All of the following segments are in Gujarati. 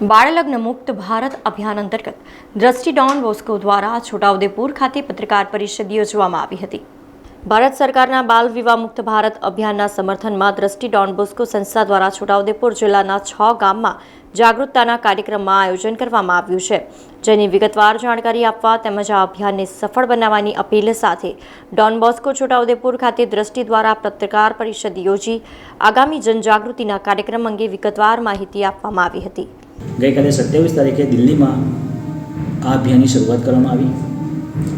બાળલગ્ન મુક્ત ભારત અભિયાન અંતર્ગત દ્રષ્ટિ ડોન બોસ્કો દ્વારા છોટાઉદેપુર ખાતે પત્રકાર પરિષદ યોજવામાં આવી હતી. ભારત સરકારના બાલ વિવાહ મુક્ત ભારત અભિયાનના સમર્થનમાં દ્રષ્ટિ ડોન બોસ્કો સંસ્થા દ્વારા છોટાઉદેપુર જિલ્લાના છ ગામમાં જાગૃતતાના કાર્યક્રમમાં આયોજન કરવામાં આવ્યું છે. જેની વિગતવાર જાણકારી આપવા તેમજ આ અભિયાનને સફળ બનાવવાની અપીલ સાથે ડોન બોસ્કો છોટાઉદેપુર ખાતે દ્રષ્ટિ દ્વારા પત્રકાર પરિષદ યોજી આગામી જનજાગૃતિના કાર્યક્રમ અંગે વિગતવાર માહિતી આપવામાં આવી હતી. ગઈકાલે સત્યાવીસ તારીખે દિલ્હીમાં આ અભિયાનની શરૂઆત કરવામાં આવી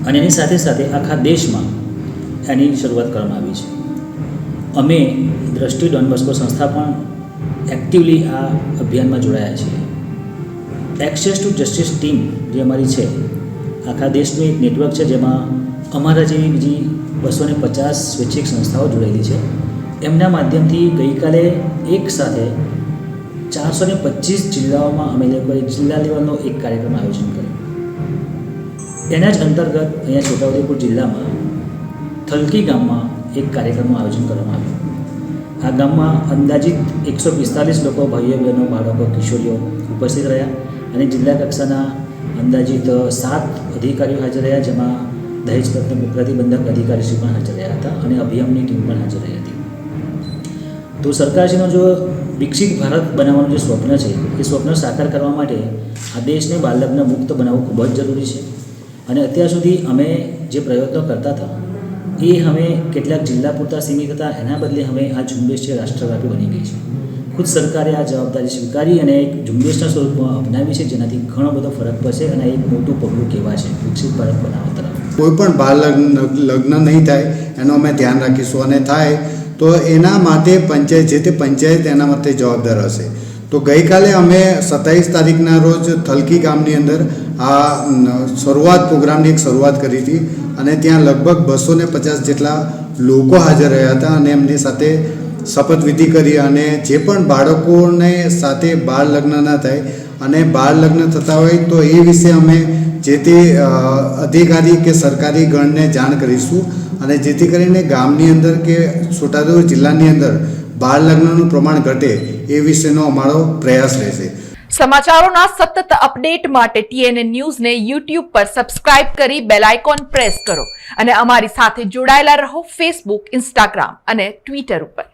અને એની સાથે સાથે આખા દેશમાં એની શરૂઆત કરવામાં આવી છે. અમે દ્રષ્ટિ ડોન બસ્કો સંસ્થા પણ એક્ટિવલી આ અભિયાનમાં જોડાયા છીએ. એક્સેસ ટુ જસ્ટિસ ટીમ જે અમારી છે, આખા દેશનું એક નેટવર્ક છે જેમાં અમારા જેવી બીજી બસો ને પચાસ સ્વૈચ્છિક સંસ્થાઓ જોડાયેલી છે. એમના માધ્યમથી ગઈકાલે એક સાથે ચારસો ને પચીસ જિલ્લાઓમાં અમે લોકોએ જિલ્લા લેવલનો એક કાર્યક્રમ આયોજન કર્યો. એના જ અંતર્ગત અહીંયા છોટાઉદેપુર જિલ્લામાં થલકી ગામમાં એક કાર્યક્રમનું આયોજન કરવામાં આવ્યું. આ ગામમાં અંદાજિત એકસો પિસ્તાલીસ લોકો ભાઈઓ, બહેનો, બાળકો, કિશોરીઓ ઉપસ્થિત રહ્યા અને જિલ્લા કક્ષાના અંદાજિત સાત અધિકારીઓ હાજર રહ્યા, જેમાં દહેજ પ્રતિ- પ્રતિબંધક અધિકારીશ્રી પણ હાજર રહ્યા હતા અને અભિયાનની ટીમ પણ હાજર રહી હતી. તો સરકારશ્રીનો જો વિકસિત ભારત બનાવવાનું જે સ્વપ્ન છે, એ સ્વપ્ન સાકાર કરવા માટે આ દેશને બાલ્યગ્ન મુક્ત બનાવવું ખૂબ જ જરૂરી છે. અને અત્યાર સુધી અમે જે પ્રયત્નો કરતા હતા, એ હવે કેટલાક જિલ્લા પૂરતા સીમિત હતા, એના બદલે હવે આ ઝુંબેશ છે રાષ્ટ્રવ્યાપી બની ગઈ છે. ખુદ સરકારે આ જવાબદારી સ્વીકારી અને એક ઝુંબેશના સ્વરૂપમાં અપનાવી છે, જેનાથી ઘણો બધો ફરક પડશે અને એક મોટું પગલું કહેવાય છે, વિકસિત ભારત બનાવવા તરફ. કોઈ પણ બાળ લગ્ન લગ્ન નહીં થાય, એનું અમે ધ્યાન રાખીશું અને થાય તો એના માટે પંચાયત, જે તે પંચાયત એના માટે જવાબદાર હશે. તો ગઈકાલે અમે સત્તાવીસ તારીખના રોજ થલકી ગામની અંદર આ શરૂઆત પ્રોગ્રામની એક શરૂઆત કરી હતી અને ત્યાં લગભગ બસો ને પચાસ જેટલા લોકો હાજર રહ્યા હતા અને એમની સાથે શપથવિધિ કરી અને જે પણ બાળકોને સાથે બાળ લગ્ન ના થાય અને બાળ લગ્ન થતા હોય તો એ વિશે અમે જે તે અધિકારી કે સરકારી ગણને જાણ કરીશું. અને જેથી કરીને ગામની અંદર કે છોટાઉદેપુર જિલ્લાની અંદર બાળ લગ્નનું પ્રમાણ ઘટે એ વિશેનો અમારો પ્રયાસ રહેશે. સમાચારોના સતત અપડેટ માટે ટીએનએ ન્યૂઝને યુટ્યુબ પર સબસ્ક્રાઇબ કરી બેલ આઇકોન પ્રેસ કરો અને અમારી સાથે જોડાયેલા રહો ફેસબુક, ઇન્સ્ટાગ્રામ અને ટ્વિટર ઉપર.